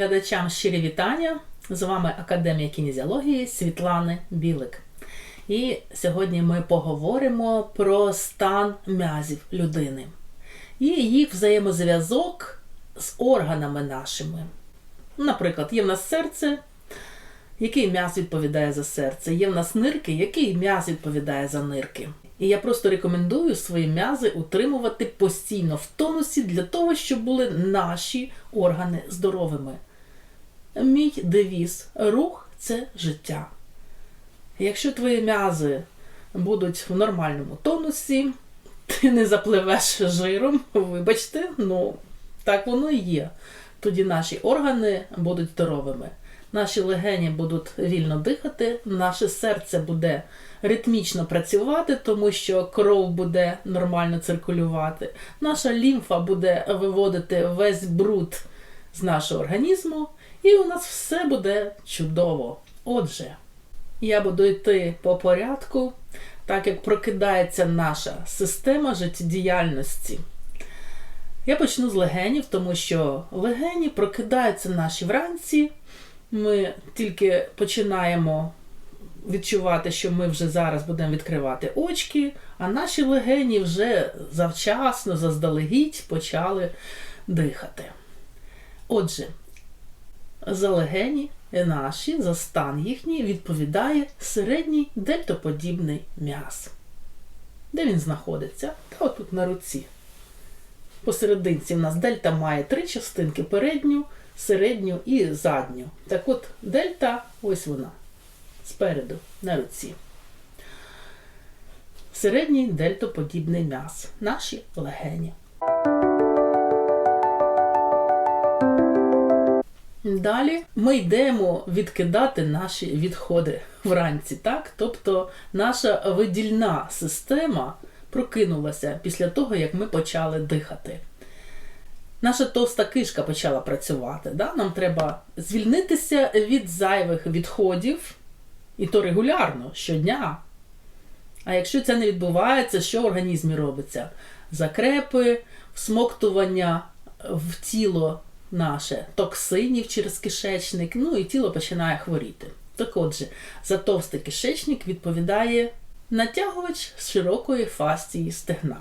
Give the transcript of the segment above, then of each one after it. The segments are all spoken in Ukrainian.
глядачам щирі вітання. З вами Академія кінезіології Світлани Білик. І сьогодні ми поговоримо про стан м'язів людини і їх взаємозв'язок з органами нашими. Наприклад, є в нас серце, який м'яз відповідає за серце, є в нас нирки, який м'яз відповідає за нирки. І я просто рекомендую свої м'язи утримувати постійно в тонусі для того, щоб були наші органи здоровими. Мій девіз рух це життя. Якщо твої м'язи будуть в нормальному тонусі, ти не запливеш жиром, вибачте, ну так воно і є. Тоді наші органи будуть здоровими. Наші легені будуть вільно дихати, наше серце буде ритмічно працювати, тому що кров буде нормально циркулювати, наша лімфа буде виводити весь бруд з нашого організму, і у нас все буде чудово. Отже, я буду йти по порядку, так як прокидається наша система життєдіяльності. Я почну з легенів, тому що легені прокидаються наші вранці. Ми тільки починаємо відчувати, що ми вже зараз будемо відкривати очки, а наші легені вже завчасно, заздалегідь почали дихати. Отже, за легені наші, за стан їхній відповідає середній дельтоподібний м'яз. Де він знаходиться? Та отут на руці. Посерединці в нас дельта має три частинки передню, середню і задню. Так от дельта, ось вона, спереду, на руці. Середній дельтоподібний м'яз. Наші легені. Далі ми йдемо відкидати наші відходи вранці, так? Тобто наша видільна система прокинулася після того, як ми почали дихати. Наша товста кишка почала працювати. Да? Нам треба звільнитися від зайвих відходів, і то регулярно, щодня. А якщо це не відбувається, що в організмі робиться? Закрепи, всмоктування в тіло наше токсинів через кишечник, ну і тіло починає хворіти. Так отже, за товстий кишечник відповідає натягувач з широкої фасції стегна.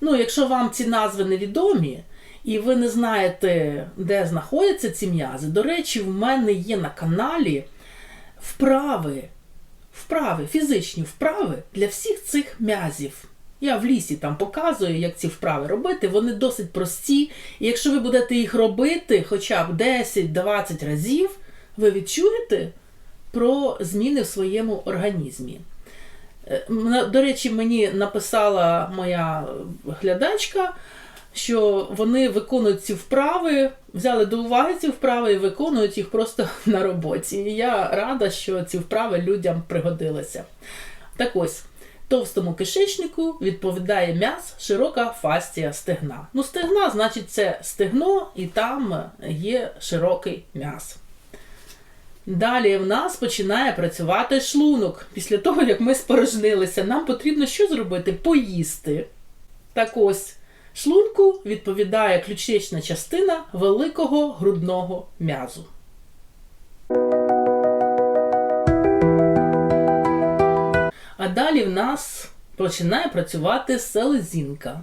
Ну, якщо вам ці назви невідомі, і ви не знаєте, де знаходяться ці м'язи, до речі, в мене є на каналі вправи, вправи, фізичні вправи для всіх цих м'язів. Я в лісі там показую, як ці вправи робити. Вони досить прості. І якщо ви будете їх робити хоча б 10-20 разів, ви відчуєте про зміни в своєму організмі. До речі, мені написала моя глядачка, що вони виконують ці вправи, взяли до уваги ці вправи і виконують їх просто на роботі. І я рада, що ці вправи людям пригодилися. Так ось. Товстому кишечнику відповідає м'яз, широка фастія стегна. Ну, стегна, значить, це стегно, і там є широкий м'яз. Далі в нас починає працювати шлунок. Після того, як ми спорожнилися, нам потрібно що зробити? Поїсти. Так ось, шлунку відповідає ключична частина великого грудного м'язу. А далі в нас починає працювати селезінка.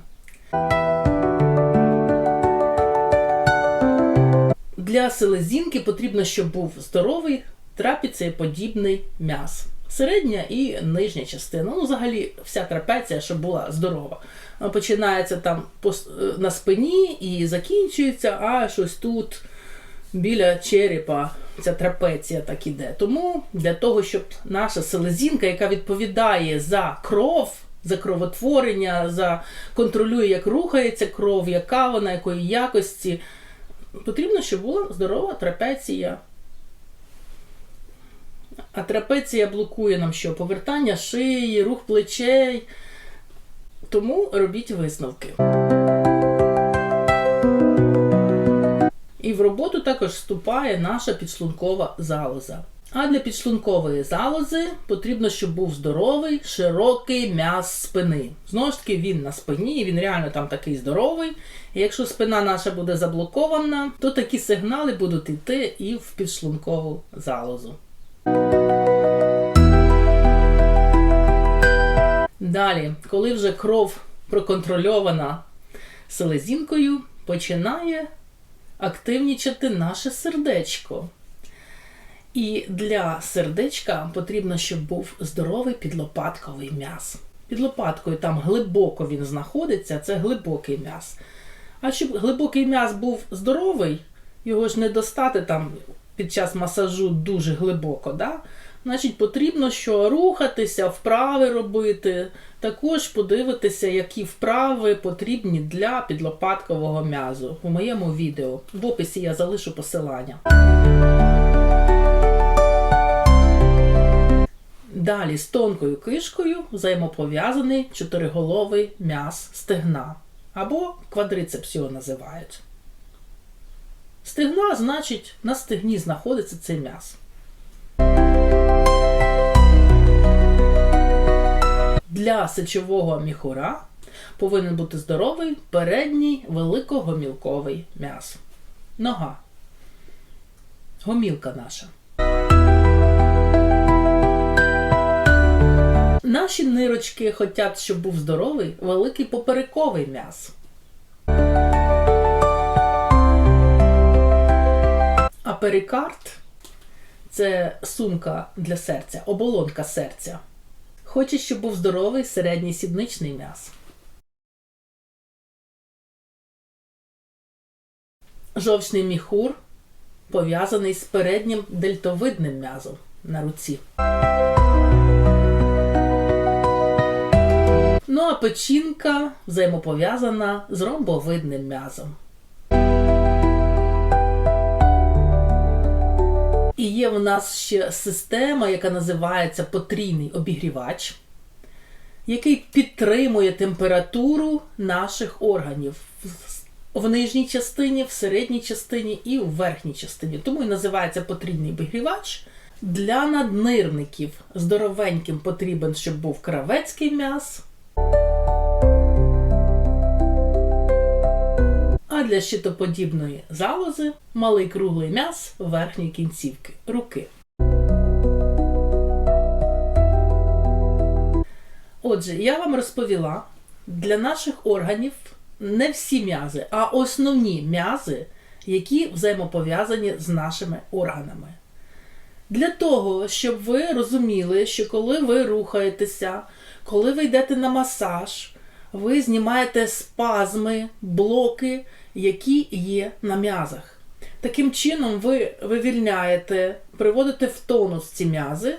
Для селезінки потрібно, щоб був здоровий трапіцеєподібний м'яз. Середня і нижня частина. Ну, взагалі, вся трапеція, щоб була здорова. Починається там на спині і закінчується аж ось тут біля черепа ця трапеція так іде. Тому для того, щоб наша селезінка, яка відповідає за кров, за кровотворення, за контролює, як рухається кров, яка вона, якої якості, потрібно, щоб була здорова трапеція. А трапеція блокує нам що? Повертання шиї, рух плечей. Тому робіть висновки. І в роботу також вступає наша підшлункова залоза. А для підшлункової залози потрібно, щоб був здоровий, широкий м'яз спини. Знову ж таки, він на спині, він реально там такий здоровий. І якщо спина наша буде заблокована, то такі сигнали будуть йти і в підшлункову залозу. Далі, коли вже кров проконтрольована селезінкою, починає активнічати наше сердечко. І для сердечка потрібно, щоб був здоровий підлопатковий м'яз. Під лопаткою там глибоко він знаходиться, це глибокий м'яз. А щоб глибокий м'яз був здоровий, його ж не достати там під час масажу дуже глибоко. Да? Значить, потрібно що рухатися, вправи робити. Також подивитися, які вправи потрібні для підлопаткового м'язу. У моєму відео. В описі я залишу посилання. Далі з тонкою кишкою взаємопов'язаний чотириголовий м'яз стегна. Або квадрицепс його називають. Стегна, значить, на стегні знаходиться цей м'яз. Для сечового міхура повинен бути здоровий передній великогомілковий м'яз. Нога. Гомілка наша. Наші нирочки хочуть, щоб був здоровий великий поперековий м'яз. А перикард це сумка для серця, оболонка серця. Хоче, щоб був здоровий середній сідничний м'яз. Жовчний міхур пов'язаний з переднім дельтовидним м'язом на руці. Ну а печінка взаємопов'язана з ромбовидним м'язом. І є в нас ще система, яка називається потрійний обігрівач, який підтримує температуру наших органів в нижній частині, в середній частині і в верхній частині. Тому і називається потрійний обігрівач. Для наднирників здоровеньким потрібен, щоб був кравецький м'яз. Для щитоподібної залози малий круглий м'яз верхньої кінцівки руки. Отже, я вам розповіла, для наших органів не всі м'язи, а основні м'язи, які взаємопов'язані з нашими органами. Для того, щоб ви розуміли, що коли ви рухаєтеся, коли ви йдете на масаж, ви знімаєте спазми, блоки, які є на м'язах. Таким чином, ви вивільняєте, приводите в тонус ці м'язи,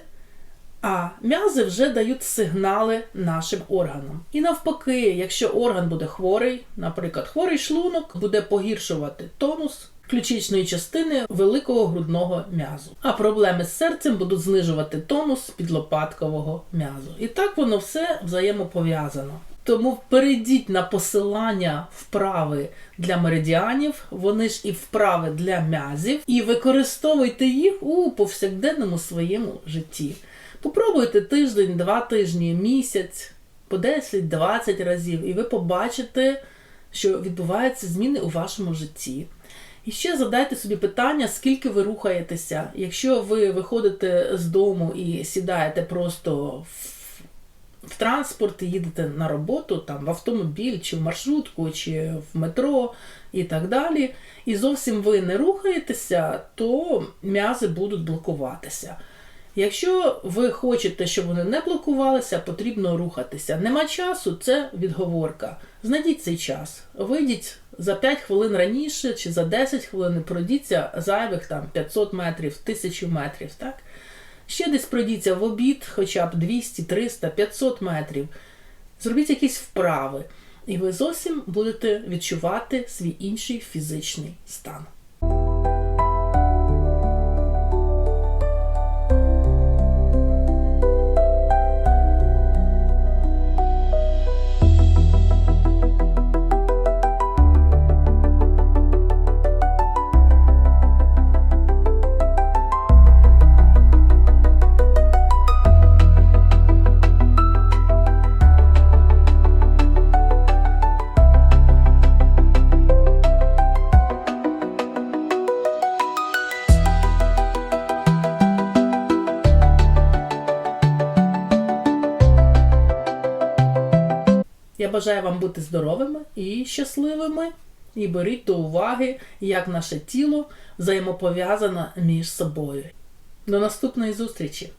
а м'язи вже дають сигнали нашим органам. І навпаки, якщо орган буде хворий, наприклад, хворий шлунок буде погіршувати тонус ключичної частини великого грудного м'язу. А проблеми з серцем будуть знижувати тонус підлопаткового м'язу. І так воно все взаємопов'язано. Тому перейдіть на посилання вправи для меридіанів, вони ж і вправи для м'язів, і використовуйте їх у повсякденному своєму житті. Попробуйте тиждень, два тижні, місяць, по 10-20 разів, і ви побачите, що відбуваються зміни у вашому житті. І ще задайте собі питання, скільки ви рухаєтеся. Якщо ви виходите з дому і сідаєте просто в в транспорт їдете на роботу, там, в автомобіль, чи в маршрутку, чи в метро і так далі, і зовсім ви не рухаєтеся, то м'язи будуть блокуватися. Якщо ви хочете, щоб вони не блокувалися, потрібно рухатися. Нема часу, це відговорка. Знайдіть цей час. Вийдіть за 5 хвилин раніше чи за 10 хвилин пройдіться зайвих там 500 метрів, 1000 метрів. так? Ще десь пройдіться в обід, хоча б 200, 300, 500 метрів. Зробіть якісь вправи, і ви зовсім будете відчувати свій інший фізичний стан. Я бажаю вам бути здоровими і щасливими. І беріть до уваги, як наше тіло взаємопов'язане між собою. До наступної зустрічі!